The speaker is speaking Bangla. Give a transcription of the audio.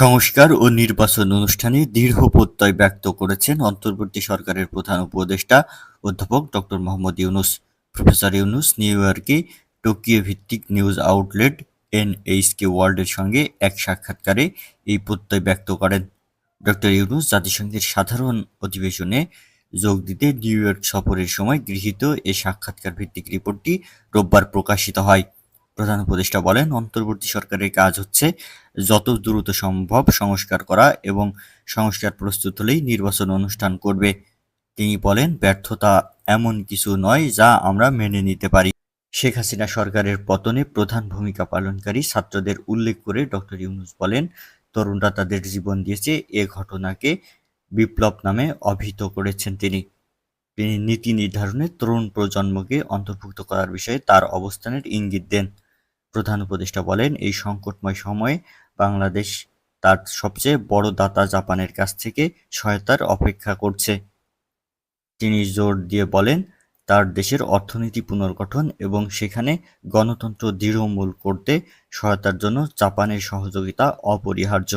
সংস্কার ও নির্বাচন অনুষ্ঠানে দৃঢ় প্রত্যয় ব্যক্ত করেছেন অন্তর্বর্তী সরকারের প্রধান উপদেষ্টা অধ্যাপক ডক্টর মোহাম্মদ ইউনুস। প্রফেসর ইউনুস, নিউ ইয়র্কে টোকিও ভিত্তিক নিউজ আউটলেট এনএইচকে ওয়ার্ল্ডের সঙ্গে এক সাক্ষাৎকারে এই প্রত্যয় ব্যক্ত করেন। ডক্টর ইউনুস জাতিসংঘের সাধারণ অধিবেশনে যোগ দিতে নিউ ইয়র্ক সফরের সময় গৃহীত এ সাক্ষাৎকার ভিত্তিক রিপোর্টটি রোববার প্রকাশিত হয়। প্রধান উপদেষ্টা বলেন, অন্তর্বর্তী সরকারের কাজ হচ্ছে যত দ্রুত সম্ভব সংস্কার করা এবং সংস্কার প্রস্তুত হলেই নির্বাচন অনুষ্ঠান করবে। তিনি বলেন, ব্যর্থতা এমন কিছু নয় যা আমরা মেনে নিতে পারি। শেখ হাসিনা সরকারের পতনে প্রধান ভূমিকা পালনকারী ছাত্রদের উল্লেখ করে ডক্টর ইউনুস বলেন, তরুণরা তাদের জীবন দিয়েছে, এ ঘটনাকে বিপ্লব নামে অভিহিত করেছেন তিনি। তিনি নীতি নির্ধারণে তরুণ প্রজন্মকে অন্তর্ভুক্ত করার বিষয়ে তার অবস্থানের ইঙ্গিত দেন। প্রধান উপদেষ্টা বলেন, এই সংকটময় সময়ে বাংলাদেশ তার সবচেয়ে বড় দাতা জাপানের কাছ থেকে সহায়তার অপেক্ষা করছে। তিনি জোর দিয়ে বলেন, তার দেশের অর্থনীতি পুনর্গঠন এবং সেখানে গণতন্ত্র দৃঢ়মূল করতে সহায়তার জন্য জাপানের সহযোগিতা অপরিহার্য।